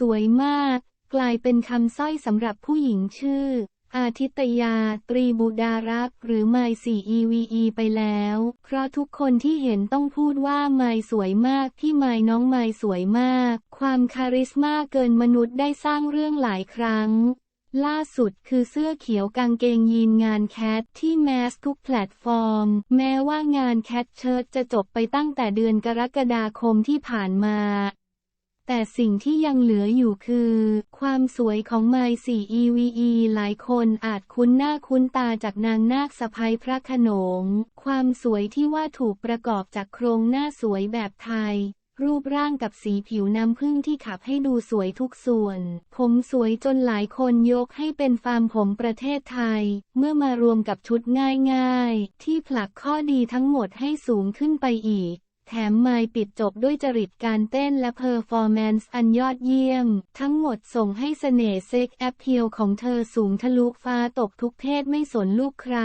สวยมาก กลายเป็นคำสร้อยสำหรับผู้หญิงชื่อ อาทิตยา ตรีบุดารัก หรือไมสี่ EVE ไปแล้ว เพราะทุกคนที่เห็นต้องพูดว่าไมสวยมากพี่ไมน้องไมสวยมาก ความคาริสมาเกินมนุษย์ได้สร้างเรื่องหลายครั้งล่าสุดคือเสื้อเขียวกางเกงยีนงานแคทที่แมสทุกแพลตฟอร์ม แม้ว่างานแคทเชิร์ตจะจบไปตั้งแต่เดือนกรกฎาคมที่ผ่านมา แต่สิ่งที่ยังเหลืออยู่คือ ความสวยของไมสี่ EVE หลายคนอาจคุ้นหน้าคุ้นตาจากนางนาคสะพ้ยพระโขนง ความสวยที่ว่าถูกประกอบจากโครงหน้าสวยแบบไทยรูปร่างกับสีผิวน้ำผึ้งที่ขับให้ดูสวยทุกส่วน ผมสวยจนหลายคนยกให้เป็นฟาร์มผมประเทศไทย เมื่อมารวมกับชุดง่ายๆ ที่ผลักข้อดีทั้งหมดให้สูงขึ้นไปอีก แถมไมปิดจบด้วยจริตการเต้นและเพอร์ฟอร์แมนซ์อันยอดเยี่ยม ทั้งหมดส่งให้เสน่ห์เซ็กแอปเพียลของเธอสูงทะลุฟ้าตกทุกเพศไม่สนลูกใคร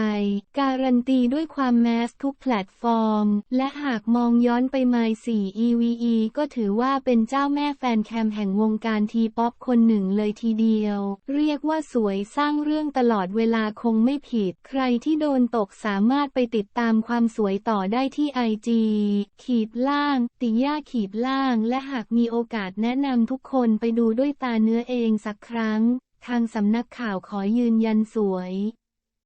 การันตีด้วยความแมสทุกแพลตฟอร์ม และหากมองย้อนไปไมค์4 EVE ก็ถือว่าเป็นเจ้าแม่แฟนแคมแห่งวงการทีป๊อปคนหนึ่งเลยทีเดียว เรียกว่าสวยสร้างเรื่องตลอดเวลาคงไม่ผิด ใครที่โดนตกสามารถไปติดตามความสวยต่อได้ที่ไอจีขีดล่าง ติย่าขีดล่าง และหากมีโอกาสแนะนำทุกคนไปดูด้วยตาเนื้อเองสักครั้ง ทางสำนักข่าวขอยืนยันสวย